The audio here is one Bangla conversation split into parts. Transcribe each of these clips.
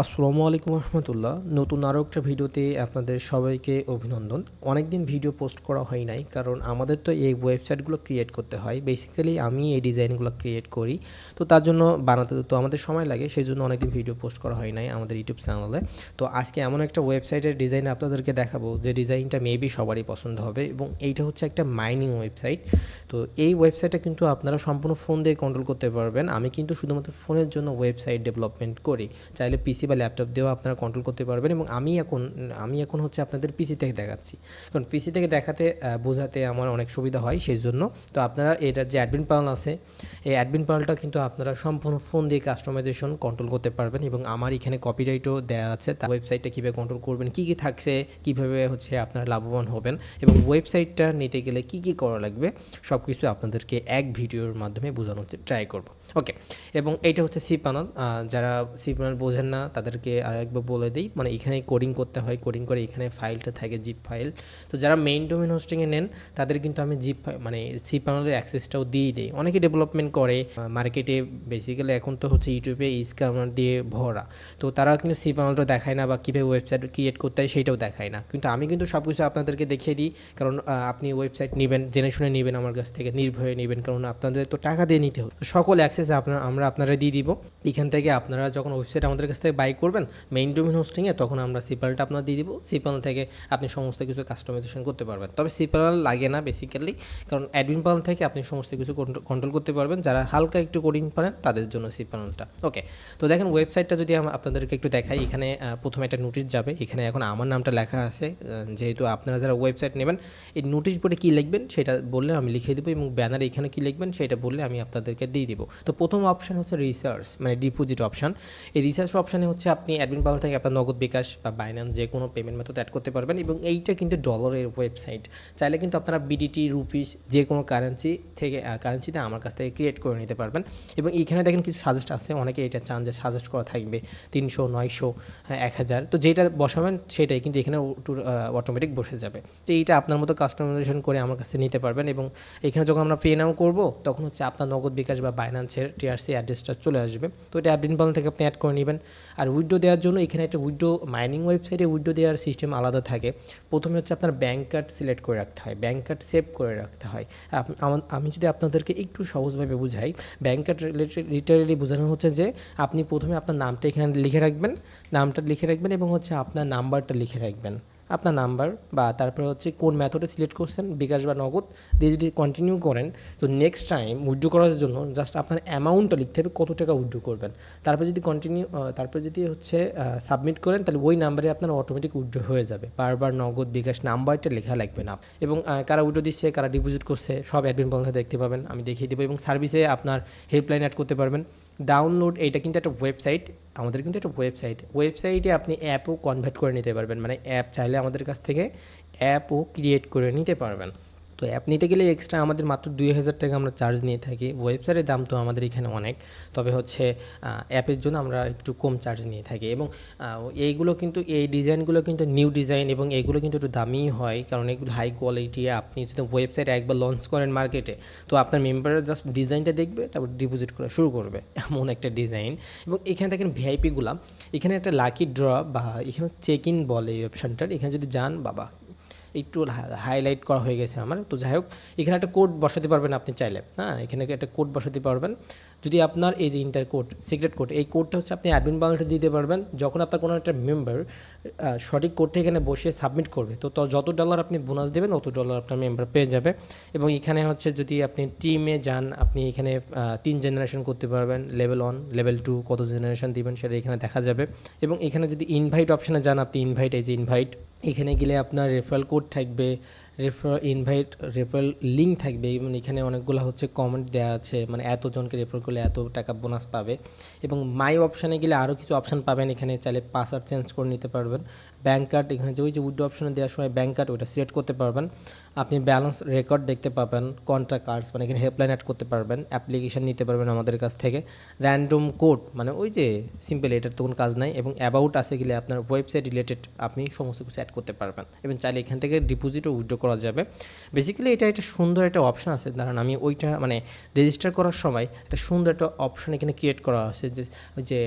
আসসালামু আলাইকুম রহমতুল্লাহ। নতুন আরও একটা ভিডিওতে আপনাদের সবাইকে অভিনন্দন। অনেক দিন ভিডিও পোস্ট করা হয় নাই, কারণ আমাদের তো এই ওয়েবসাইটগুলো ক্রিয়েট করতে হয়। বেসিক্যালি আমি এই ডিজাইনগুলো ক্রিয়েট করি। তো তার জন্য বানাতে তো আমাদের সময় লাগে সেই জন্য অনেকদিন ভিডিও পোস্ট করা হয় নাই আমাদের ইউটিউব চ্যানেলে। তো আজকে এমন একটা ওয়েবসাইটের ডিজাইন আপনাদেরকে দেখাবো, যে ডিজাইনটা মেবি সবারই পছন্দ হবে এবং এইটা হচ্ছে একটা মাইনিং ওয়েবসাইট তো এই ওয়েবসাইটটা কিন্তু আপনারা সম্পূর্ণ ফোন দিয়ে কন্ট্রোল করতে পারবেন। আমি কিন্তু শুধুমাত্র ফোনের জন্য ওয়েবসাইট ডেভেলপমেন্ট করি। চাইলে পিসি বা ল্যাপটপ দিয়েও আপনারা কন্ট্রোল করতে পারবেন এবং আমি এখন আমি এখন হচ্ছে আপনাদের পিসি থেকে দেখাচ্ছি। কারণ পিসি থেকে দেখাতে বোঝাতে আমার অনেক সুবিধা হয় সেই জন্য তো আপনারা এটার যে অ্যাডমিন প্যানেল আছে, এই অ্যাডমিন প্যানেলটা কিন্তু আপনারা সম্পূর্ণ ফোন দিয়ে কাস্টমাইজেশন কন্ট্রোল করতে পারবেন এবং আমার এখানে কপিরাইটও দেওয়া আছে। তার ওয়েবসাইটটা কীভাবে কন্ট্রোল করবেন, কী কী থাকছে, কীভাবে হচ্ছে আপনারা লাভবান হবেন এবং ওয়েবসাইটটা নিতে গেলে কী কী করা লাগবে সব কিছু আপনাদেরকে এক ভিডিওর মাধ্যমে বোঝানোর ট্রাই করব। ওকে এবং এইটা হচ্ছে সি প্যানেল যারা সি প্যানেল বোঝেন না তাদেরকে আরেকবার বলে দিই মানে এখানে কোডিং করতে হয় কোডিং করে এখানে ফাইলটা থাকে জিপ ফাইল তো যারা মেইন ডোমেন হোস্টিংয়ে নেন, তাদের কিন্তু আমি জিপ মানে সি প্যানেলের অ্যাক্সেসটাও দিয়ে দিই। অনেকে ডেভেলপমেন্ট করে মার্কেটে বেসিক্যালি এখন তো হচ্ছে ইউটিউবে স্ক্যামার দিয়ে ভরা। তো তারা কিন্তু সি প্যানেলটা দেখায় না বা কীভাবে ওয়েবসাইট ক্রিয়েট করতে হয় সেটাও দেখায় না। কিন্তু আমি কিন্তু সব কিছু আপনাদেরকে দেখিয়ে দিই, কারণ আপনি ওয়েবসাইট নেবেন, জেনে শুনে নেবেন আমার কাছ থেকে, নির্ভয়ে নেবেন, কারণ আপনাদের তো টাকা দিয়ে নিতে হবে। সকল অ্যাক্সেস আপনার, আমরা আপনারা দিয়ে দিব। এখান থেকে আপনারা যখন ওয়েবসাইট আমাদের কাছ থেকে বাই করবেন মেইন ডোমেন হোস্টিংয়ে তখন আমরা সিপালটা আপনার দিয়ে দিব। সিপাল থেকে আপনি সমস্ত কিছু কাস্টমাইজেশন করতে পারবেন। তবে সিপাল লাগে না বেসিক্যালি কারণ অ্যাডমিন প্যানেল থেকে আপনি সমস্ত কিছু কন্ট্রোল করতে পারবেন। যারা হালকা একটু কোডিং পারেন, তাদের জন্য সি ওকে তো দেখেন ওয়েবসাইটটা যদি আপনাদেরকে একটু দেখাই, এখানে প্রথমে একটা নোটিশ যাবে। এখানে এখন আমার নামটা লেখা আছে যেহেতু আপনারা যারা ওয়েবসাইট নেবেন, এই নোটিশ বোর্ডে কী লিখবেন সেটা বললে আমি লিখে দেবো এবং ব্যানারে এখানে কী লিখবেন সেটা বললে আমি আপনাদেরকে দিয়ে দিব। তো প্রথম অপশান হচ্ছে রিসার্চ মানে ডিপোজিট অপশান এই রিসার্চ অপশানে হচ্ছে আপনি অ্যাডমিন প্যানেল থেকে আপনার নগদ বিকাশ বা বাইন্যান্স যে কোনো পেমেন্ট মেথড অ্যাড করতে পারবেন এবং এইটা কিন্তু ডলারের ওয়েবসাইট চাইলে কিন্তু আপনারা বিডিটি রুপিস যে কোনো কারেন্সি থেকে কারেন্সিতে আমার কাছ থেকে ক্রিয়েট করে নিতে পারবেন। এবং এইখানে দেখেন কিছু সাজেস্ট আছে, অনেকে এটা চান যে সাজেস্ট করা থাকবে তিনশো, নয়শো এক হাজার। তো যেটা বসাবেন সেটাই কিন্তু এখানে অটোমেটিক বসে যাবে। তো এইটা আপনার মতো কাস্টমাইজেশন করে আমার কাছে নিতে পারবেন এবং এখানে যখন আমরা পে নাও করব, তখন হচ্ছে আপনার নগদ বিকাশ বা বাইন্যান্সের টিআরসি অ্যাড্রেসটা চলে আসবে। তো এটা অ্যাডমিন প্যানেল থেকে আপনি অ্যাড করে নেবেন। আর উইডো দেওয়ার জন্য এখানে একটা উইডো মাইনিং ওয়েবসাইটে উইডো দেওয়ার সিস্টেম আলাদা থাকে। প্রথমে হচ্ছে আপনার ব্যাঙ্ক কার্ড সিলেক্ট করে রাখতে হয় ব্যাঙ্ক কার্ড সেভ করে রাখতে হয়। আমি যদি আপনাদেরকে একটু সহজভাবে বুঝাই ব্যাঙ্ক কার্ড রিলেটেড লিটারেলি বোঝানো হচ্ছে যে আপনি প্রথমে আপনার নামটা এখানে লিখে রাখবেন, নামটা লিখে রাখবেন এবং হচ্ছে আপনার নাম্বারটা লিখে রাখবেন। আপনার নাম্বার বা তারপরে হচ্ছে কোন মেথডে সিলেক্ট করছেন, বিকাশ বা নগদ দিয়ে যদি কন্টিনিউ করেন, তো নেক্সট টাইম উইড্রো করার জন্য জাস্ট আপনার অ্যামাউন্টটা লিখতে হবে, কত টাকা উইড্রো করবেন। তারপর যদি কন্টিনিউ তারপর যদি হচ্ছে সাবমিট করেন, তাহলে ওই নাম্বারে আপনার অটোমেটিক উইড্রো হয়ে যাবে। বারবার নগদ, বিকাশ নাম্বারটা লেখা লাগবে না। এবং কারা উইড্রো দিচ্ছে, কারা ডিপোজিট করছে, সব অ্যাডমিন পয়েন্টে দেখতে পাবেন, আমি দেখিয়ে দেবো। এবং সার্ভিসে আপনার হেল্পলাইন অ্যাড করতে পারবেন। ডাউনলোড এটা কিন্তু একটা ওয়েবসাইট আমাদের কিন্তু একটা ওয়েবসাইট ওয়েবসাইটে আপনি অ্যাপও কনভার্ট করে নিতে পারবেন। মানে অ্যাপ চাইলে আমাদের কাছ থেকে অ্যাপও ক্রিয়েট করে নিতে পারবেন। তো অ্যাপ নিতে গেলে এক্সট্রা আমাদের মাত্র দুই হাজার টাকা আমরা চার্জ নিয়ে থাকি। ওয়েবসাইটের দাম তো আমাদের এখানে অনেক। তবে হচ্ছে অ্যাপের জন্য আমরা একটু কম চার্জ নিয়ে থাকি এবং এইগুলো কিন্তু, এই ডিজাইনগুলো কিন্তু নিউ ডিজাইন এবং এগুলো কিন্তু একটু দামিই হয়। কারণ এগুলো হাই কোয়ালিটি আপনি যদি ওয়েবসাইট একবার লঞ্চ করেন মার্কেটে তো আপনার মেম্বাররা জাস্ট ডিজাইনটা দেখবে, তারপর ডিপোজিট করা শুরু করবে। এমন একটা ডিজাইন এবং এখানে দেখেন ভিআইপিগুলা এখানে একটা লাকি ড্র বা এখানে চেক ইন বলে এই অপশানটার এখানে যদি যান, বাবা একটু হাইলাইট করা হয়ে গেছে আমার। তো যাই হোক, এখানে একটা কোড বসাতে পারবেন আপনি চাইলে। হ্যাঁ এখানে একটা কোড বসাতে পারবেন। যদি আপনার এই যে ইন্টার কোড সিক্রেট কোড এই কোডটা হচ্ছে আপনি অ্যাডমিন বাংলাটা দিতে পারবেন। যখন আপনার কোনো একটা মেম্বার সঠিক কোডটা এখানে বসে সাবমিট করবে, তো যত ডলার আপনি বোনাস দেবেন তত ডলার আপনার মেম্বার পেয়ে যাবে। এবং এখানে হচ্ছে যদি আপনি টিমে যান, আপনি এখানে তিন জেনারেশন করতে পারবেন লেভেল ওয়ান লেভেল টু কত জেনারেশন দিবেন সেটা এখানে দেখা যাবে। এবং এখানে যদি ইনভাইট অপশানে যান, আপনি ইনভাইট এই যে ইনভাইট এখানে গেলে আপনার রেফারেল কোড থাকবে রেফার ইনভাইট রেফারেল লিঙ্ক থাকবে। এবং এখানে অনেকগুলো হচ্ছে কমেন্ট দেওয়া আছে মানে এতজনকে রেফার করলে এত টাকা বোনাস পাবে। এবং মাই অপশানে গেলে আরও কিছু অপশান পাবেন, এখানে চাইলে পাসওয়ার্ড চেঞ্জ করে নিতে পারবেন। ব্যাঙ্ক কার্ড এখানে যে ওই যে উইড্রো অপশনে দেওয়ার সময় ব্যাঙ্ক কার্ড ওইটা সিলেক্ট করতে পারবেন। আপনি ব্যালেন্স রেকর্ড দেখতে পাবেন কন্ট্যাক্ট কার্ডস মানে এখানে হেল্পলাইন অ্যাড করতে পারবেন অ্যাপ্লিকেশন নিতে পারবেন আমাদের কাছ থেকে। র্যান্ডম কোড মানে ওই যে সিম্পল এটার তো কোনো কাজ নাই। এবং অ্যাবাউট আসে গেলে আপনার ওয়েবসাইট রিলেটেড আপনি সমস্ত কিছু অ্যাড করতে পারবেন। এবং চাইলে এখান থেকে ডিপোজিটও উইড্রো করা যাবে। বেসিক্যালি এটা একটা সুন্দর একটা অপশন আছে। দাঁড়ান আমি ওইটা মানে রেজিস্টার করার সময় একটা সুন্দর একটা অপশন এখানে ক্রিয়েট করা আছে যে যে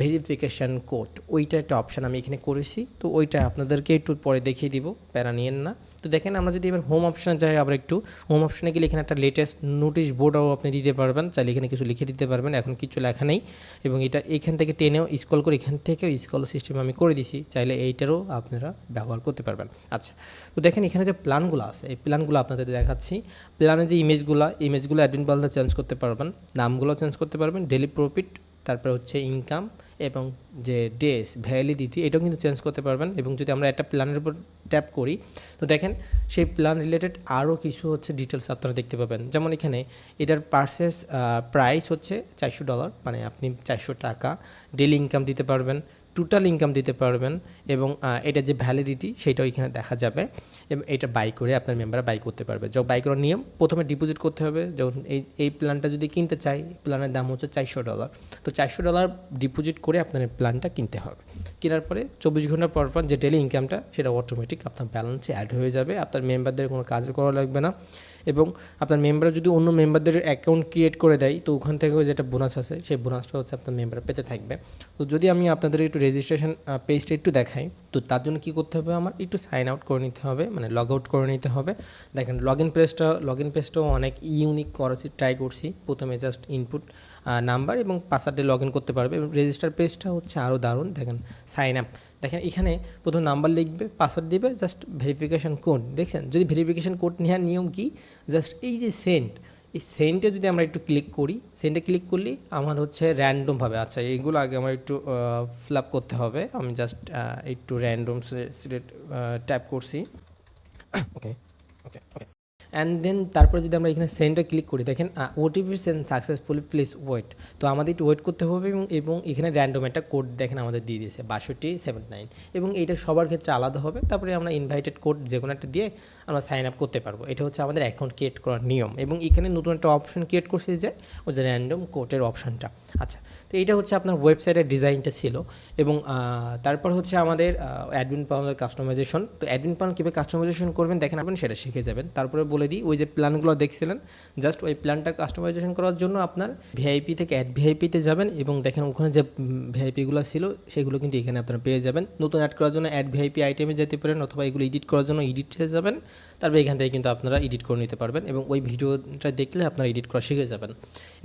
ভেরিফিকেশান কোড ওইটা একটা অপশন আমি এখানে করেছি। তো ওইটা আপনাদেরকে একটু পরে দেখিয়ে দিব, প্যারা নিয়েন না। তো দেখেন আমরা যদি এবার হোম অপশানে যাই আবার একটু হোম অপশনে গেলে এখানে একটা লেটেস্ট নোটিশ বোর্ডও আপনি দিতে পারবেন। চাইলে এখানে কিছু লিখে দিতে পারবেন। এখন কিছু লেখা নেই। এবং এটা এখান থেকে টেনেও স্কল করে এখান থেকেও স্কল সিস্টেম আমি করে দিছি। চাইলে এইটারও আপনারা ব্যবহার করতে পারবেন। আচ্ছা তো দেখেন এখানে যে প্ল্যানগুলো আছে, এই প্ল্যানগুলো আপনাদের দেখাচ্ছি। প্ল্যানে যে ইমেজগুলো ইমেজগুলো অ্যাডমিন পাল্টা চেঞ্জ করতে পারবেন, নামগুলো চেঞ্জ করতে পারবেন ডেলি প্রফিট তারপরে হচ্ছে ইনকাম এবং যে ডেস ভ্যালিডিটি এটাও কিন্তু চেঞ্জ করতে পারবেন। এবং যদি আমরা একটা প্ল্যানের উপর ট্যাপ করি, তো দেখেন সেই প্ল্যান রিলেটেড আরও কিছু হচ্ছে ডিটেলস আপনারা দেখতে পাবেন। যেমন এখানে এটার পার্সেস প্রাইস হচ্ছে চারশো ডলার মানে আপনি চারশো টাকা ডেলি ইনকাম দিতে পারবেন। টোটাল ইনকাম দিতে পারবেন এবং এটা যে ভ্যালিডিটি সেটাও এখানে দেখা যাবে। এবং এটা বাই করে আপনার মেম্বাররা বাই করতে পারবে। যখন বাই করার নিয়ম, প্রথমে ডিপোজিট করতে হবে। যখন এই এই প্ল্যানটা যদি কিনতে চাই প্ল্যানের দাম হচ্ছে চারশো ডলার তো চারশো ডলার ডিপোজিট করে আপনার প্ল্যানটা কিনতে হবে। কেনার পরে চব্বিশ ঘণ্টা পর পর যে ডেলি ইনকামটা সেটা অটোমেটিক আপনার ব্যালেন্সে অ্যাড হয়ে যাবে। আপনার মেম্বারদের কোনো কাজ করা লাগবে না। এবং আপনার মেম্বার যদি অন্য মেম্বারদের অ্যাকাউন্ট ক্রিয়েট করে দেয়, তো ওখান থেকেও যেটা বোনাস আছে, সেই বোনাসটা হচ্ছে আপনার মেম্বার পেতে থাকবে। তো যদি আমি আপনাদের একটু রেজিস্ট্রেশন পেজটা একটু দেখাই, তো তার জন্য কী করতে হবে আমার? একটু সাইন আউট করে নিতে হবে মানে লগ আউট করে নিতে হবে। দেখেন লগ ইন পেজটা লগ ইন পেজটাও অনেক ইউনিক করেছি ট্রাই করছি। প্রথমে জাস্ট ইনপুট নাম্বার এবং পাসওয়ার্ডে লগ ইন করতে পারবে। এবং রেজিস্টার পেজটা হচ্ছে আরও দারুণ। দেখেন সাইন আপ দেখেন এখানে প্রথম নাম্বার লিখবে পাসওয়ার্ড দিবে জাস্ট ভেরিফিকেশান কোড দেখছেন? যদি ভেরিফিকেশান কোড নেওয়ার নিয়ম কি? জাস্ট এই যে সেন্ট এই সেন্টে যদি আমরা একটু ক্লিক করি সেন্টে ক্লিক করলে আমার হচ্ছে র্যান্ডমভাবে আচ্ছা এইগুলো আগে আমার একটু ফিল আপ করতে হবে, আমি জাস্ট একটু র্যান্ডম সিলেক্ট ট্যাপ করছি। ওকে ওকে ওকে অ্যান্ড দেন তারপরে যদি আমরা এখানে সেন্ডে ক্লিক করি, দেখেন OTP send successfully please wait তো আমাদের একটু ওয়েট করতে হবে এবং এবং এখানে র্যান্ডম একটা কোড দেখেন আমাদের দিয়ে দিয়েছে, বাষট্টি সেভেন নাইন এবং এটা সবার ক্ষেত্রে আলাদা হবে। তারপরে আমরা ইনভাইটেড কোড যে কোনো একটা দিয়ে আমরা সাইন আপ করতে পারব। এটা হচ্ছে আমাদের অ্যাকাউন্ট ক্রিয়েট করার নিয়ম। এবং এখানে নতুন একটা অপশন ক্রিয়েট করছে যে, ওই যে র্যান্ডম কোডের অপশনটা আচ্ছা তো এটা হচ্ছে আপনার ওয়েবসাইটের ডিজাইনটা ছিল। এবং তারপর হচ্ছে আমাদের অ্যাডমিন প্যানেলের কাস্টমাইজেশন তো অ্যাডমিন প্যানেল কীভাবে কাস্টমাইজেশন করবেন? দেখেন, আপনি সেটা শিখে যাবেন। তারপরে বলে দিই, ওই যে প্ল্যানগুলো দেখছিলেন? জাস্ট ওই প্ল্যানটা কাস্টমাইজেশন করার জন্য আপনার ভিআইপি থেকে অ্যাড ভিআইপিতে যাবেন এবং দেখেন ওখানে যে ভিআইপিগুলো ছিল, সেগুলো কিন্তু এখানে আপনারা পেয়ে যাবেন। নতুন অ্যাড করার জন্য অ্যাড ভিআইপি আইটেমে যেতে পারেন অথবা এগুলো এডিট করার জন্য এডিট যাবেন। তারপর এখান থেকে কিন্তু আপনারা এডিট করে নিতে পারবেন এবং ওই ভিডিওটা দেখলে আপনারা এডিট করা শিখে যাবেন।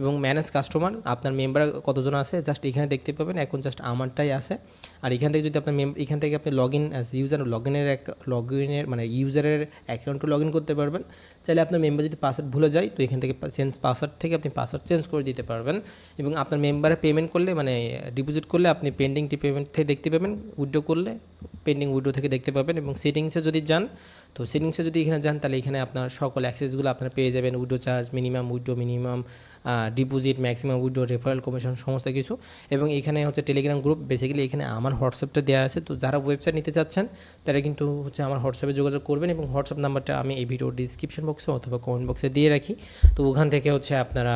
এবং ম্যানেজ কাস্টমার আপনার মেম্বার কতজন আছে জাস্ট এখানে দেখতে পাবেন, এখন জাস্ট আমারটাই আছে। আর এখান থেকে যদি আপনার মেম্বার এখান থেকে আপনি লগ ইন ইউজার লগ ইনের লগ ইনের মানে ইউজারের অ্যাকাউন্টও লগ ইন করতে পারবেন। চাইলে আপনার মেম্বার যদি পাসওয়ার্ড ভুলে যায়, তো এখান থেকে চেঞ্জ পাসওয়ার্ড থেকে আপনি পাসওয়ার্ড চেঞ্জ করে দিতে পারবেন। এবং আপনার মেম্বারে পেমেন্ট করলে মানে ডিপোজিট করলে আপনি পেন্ডিংটি পেমেন্ট থেকে দেখতে পাবেন উইড্রো করলে পেন্ডিং উইড্রো থেকে দেখতে পাবেন এবং সেটিংসে যদি যান, তো সেটিংসে যদি এখানে যান, তাহলে এখানে আপনার সকল অ্যাক্সেসগুলো আপনারা পেয়ে যাবেন। Withdraw charge minimum withdraw minimum deposit maximum withdraw referral commission সমস্ত কিছু। এবং এখানে হচ্ছে টেলিগ্রাম গ্রুপ বেসিক্যালি এখানে আমার হোয়াটসঅ্যাপটা দেওয়া আছে। তো যারা ওয়েবসাইট নিতে চাচ্ছেন, তারা কিন্তু হচ্ছে আমার হোয়াটসঅ্যাপে যোগাযোগ করবেন এবং হোয়াটসঅ্যাপ নাম্বারটা আমি এই ভিডিও ডিসক্রিপশন বক্সে অথবা কমেন্ট বক্সে দিয়ে রাখি। তো ওখান থেকে হচ্ছে আপনারা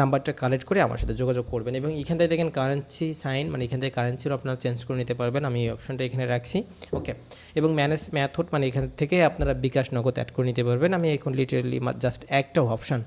নাম্বারটা কালেক্ট করে আমার সাথে যোগাযোগ করবেন। এবং এখান থেকে দেখেন কারেন্সি সাইন মানে এখান থেকে কারেন্সিও আপনারা চেঞ্জ করে নিতে পারবেন। আমি এই অপশনটা এখানে রাখছি। ওকে এবং ম্যানেজ ম্যাথড মানে এখান থেকে আপনারা বিকাশ নগদ অ্যাড করে নিতে পারবেন। আমি এখন লিটারেলি জাস্ট একটা অপশান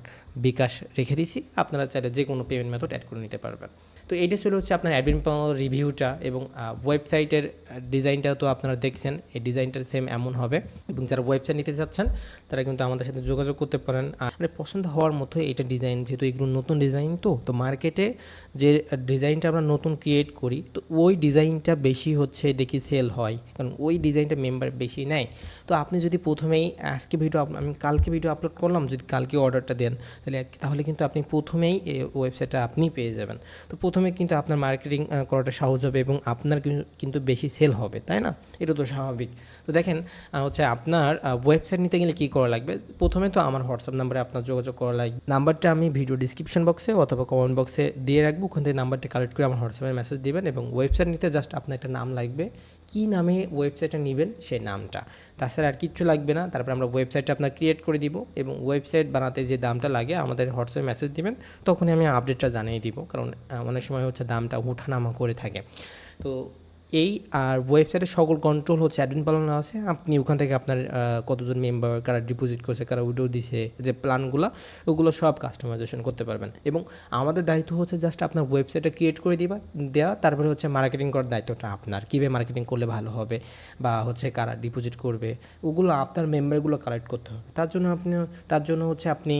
বিকাশ রেখে দিছি আপনারা চাইলে যে কোনো পেমেন্ট ম্যাথড অ্যাড করে নিতে পারবেন। তো এইটা ছিল হচ্ছে আপনার অ্যাডমিন প্যানেল রিভিউটা এবং ওয়েবসাইটের ডিজাইনটা তো আপনারা দেখছেন, এই ডিজাইনটা সেম এমন হবে এবং যারা ওয়েবসাইট নিতে চাচ্ছেন, তারা কিন্তু আমাদের সাথে যোগাযোগ করতে পারেন। আর মানে পছন্দ হওয়ার মতো এটা ডিজাইন যেহেতু এগুলো নতুন ডিজাইন তো তো মার্কেটে যে ডিজাইনটা আমরা নতুন ক্রিয়েট করি, তো ওই ডিজাইনটা বেশি হচ্ছে দেখি সেল হয়, কারণ ওই ডিজাইনটা মেম্বার বেশি নেয়। তো আপনি যদি প্রথমেই আজকে ভিডিও আমি কালকে ভিডিও আপলোড করলাম, যদি কালকে অর্ডারটা দেন, তাহলে তাহলে কিন্তু আপনি প্রথমেই ওয়েবসাইটটা আপনি পেয়ে যাবেন। তো প্রথমে কিন্তু আপনার মার্কেটিং করাটা সহজ হবে এবং আপনার কিন্তু বেশি সেল হবে, তাই না? এটা তো স্বাভাবিক। তো দেখেন হচ্ছে আপনার ওয়েবসাইট নিতে গেলে কী করা লাগবে? প্রথমে তো আমার হোয়াটসঅ্যাপ নাম্বারে আপনার যোগাযোগ করা লাগবে। নাম্বারটা আমি ভিডিও ডিসক্রিপশন বক্সে অথবা কমেন্ট বক্সে দিয়ে রাখব। ওখান থেকে নাম্বারটা কালেক্ট করে আমার হোয়াটসঅ্যাপে মেসেজ দেবেন এবং ওয়েবসাইট নিতে জাস্ট আপনার একটা নাম লাগবে। কী নামে ওয়েবসাইটটা নেবেন সেই নামটা। তাছাড়া আর কিচ্ছু লাগবে না। তারপর আমরা ওয়েবসাইটটা আপনার ক্রিয়েট করে দিব এবং ওয়েবসাইট বানাতে যে দামটা লাগে আমাদের হোয়াটসঅ্যাপ মেসেজ দিবেন, তখনই আমি আপডেটটা জানিয়ে দিব। কারণ অনেক সময় হচ্ছে দামটা উঠানামা করে থাকে। তো এই আর ওয়েবসাইটের সকল কন্ট্রোল হচ্ছে অ্যাডমিন পালন আছে। আপনি ওখান থেকে আপনার কতজন মেম্বার কারা ডিপোজিট করছে, কারা উইডো দিছে, যে প্ল্যানগুলো ওগুলো সব কাস্টমাইজেশন করতে পারবেন। এবং আমাদের দায়িত্ব হচ্ছে জাস্ট আপনার ওয়েবসাইটটা ক্রিয়েট করে দিবা দেওয়া তারপরে হচ্ছে মার্কেটিং করার দায়িত্বটা আপনার। কীভাবে মার্কেটিং করলে ভালো হবে, বা হচ্ছে কারা ডিপোজিট করবে, ওগুলো আপনার মেম্বারগুলো কালেক্ট করতে হবে। তার জন্য আপনি, তার জন্য হচ্ছে আপনি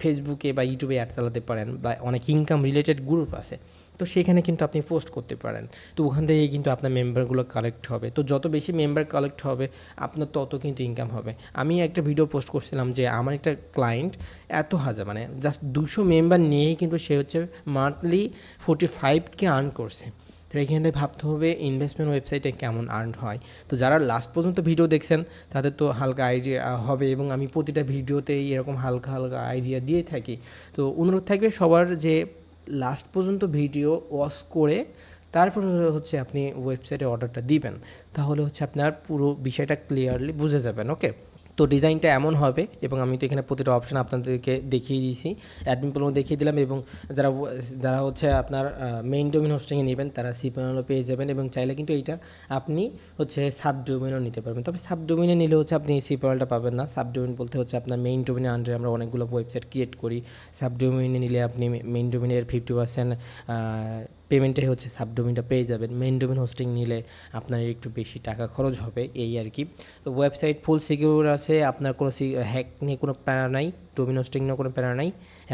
ফেসবুকে বা ইউটিউবে অ্যাড চালাতে পারেন, বা অনেক ইনকাম রিলেটেড গ্রুপ আছে। তো সেখানে কিন্তু আপনি পোস্ট করতে পারেন। তো ওখান থেকে কিন্তু আপনার মেম্বারগুলো কালেক্ট হবে। তো যত বেশি মেম্বার কালেক্ট হবে, আপনার তত কিন্তু ইনকাম হবে। আমি একটা ভিডিও পোস্ট করছিলাম যে আমার একটা ক্লায়েন্ট এত হাজার মানে জাস্ট দুশো মেম্বার নিয়েই কিন্তু সে হচ্ছে মান্থলি ফোর্টি ফাইভকে আর্ন করছে। তো এখান থেকে ভাবতে হবে ইনভেস্টমেন্ট ওয়েবসাইটে কেমন আর্ন হয়। তো যারা লাস্ট পর্যন্ত ভিডিও দেখছেন, তাদের তো হালকা আইডিয়া হবে এবং আমি প্রতিটা ভিডিওতেই এরকম হালকা হালকা আইডিয়া দিয়ে থাকি। তো অনুরোধ থাকবে সবার যে লাস্ট পর্যন্ত ভিডিও ওয়াচ করে তারপরে হচ্ছে আপনি ওয়েবসাইটে অর্ডারটা দিবেন। তাহলে হচ্ছে আপনার পুরো বিষয়টা ক্লিয়ারলি বুঝে যাবেন ওকে তো ডিজাইনটা এমন হবে এবং আমি তো এখানে প্রতিটা অপশন আপনাদেরকে দেখিয়ে দিয়েছি। অ্যাডমিন প্যানেলও দেখিয়ে দিলাম এবং যারা যারা হচ্ছে আপনার মেইন ডোমিন হোস্টিংয়ে নেবেন, তারা সি প্যানেলও পেয়ে যাবেন এবং চাইলে কিন্তু এইটা আপনি হচ্ছে সাব ডোমিনও নিতে পারবেন। তবে সাব ডোমিনে নিলে হচ্ছে আপনি সি প্যানেলটা পাবেন না। সাব ডোমিন বলতে হচ্ছে আপনার মেইন ডোমিনের আন্ডারে আমরা অনেকগুলো ওয়েবসাইট ক্রিয়েট করি। সাব ডোমিনে নিলে আপনি মেইন ডোমিনের ফিফটি পার্সেন্ট পেমেন্টে হচ্ছে সাবডোমিনটা পেয়ে যাবেন। মেইন ডোমিন হোস্টিং নিলে আপনার একটু বেশি টাকা খরচ হবে, এই আর কি। তো ওয়েবসাইট ফুল সিকিউর আছে, আপনার কোনো হ্যাক নিয়ে কোনো প্যারা নাই ডোমিন হোস্টিং নিয়ে কোনো প্যারা নাই।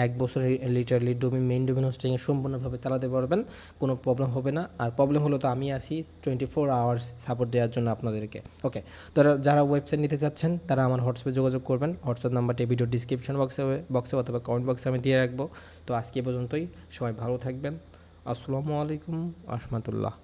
এক বছর লিটারলি ডোমিন মেইন ডোমিন হোস্টিংয়ে সম্পূর্ণভাবে চালাতে পারবেন, কোনো প্রবলেম হবে না। আর প্রবলেম হলো তো আমি আসি টোয়েন্টি ফোর আওয়ার্স সাপোর্ট দেওয়ার জন্য আপনাদেরকে। ওকে তো যারা ওয়েবসাইট নিতে চাচ্ছেন, তারা আমার হোয়াটসঅ্যাপে যোগাযোগ করবেন। হোয়াটসঅ্যাপ নাম্বারটি ভিডিও ডিসক্রিপশন বক্সে বক্সে অথবা কমেন্ট বক্সে আমি দিয়ে রাখব। তো আজকে পর্যন্তই, সবাই ভালো থাকবেন। আসসালামু আলাইকুম রহমতুল্লাহ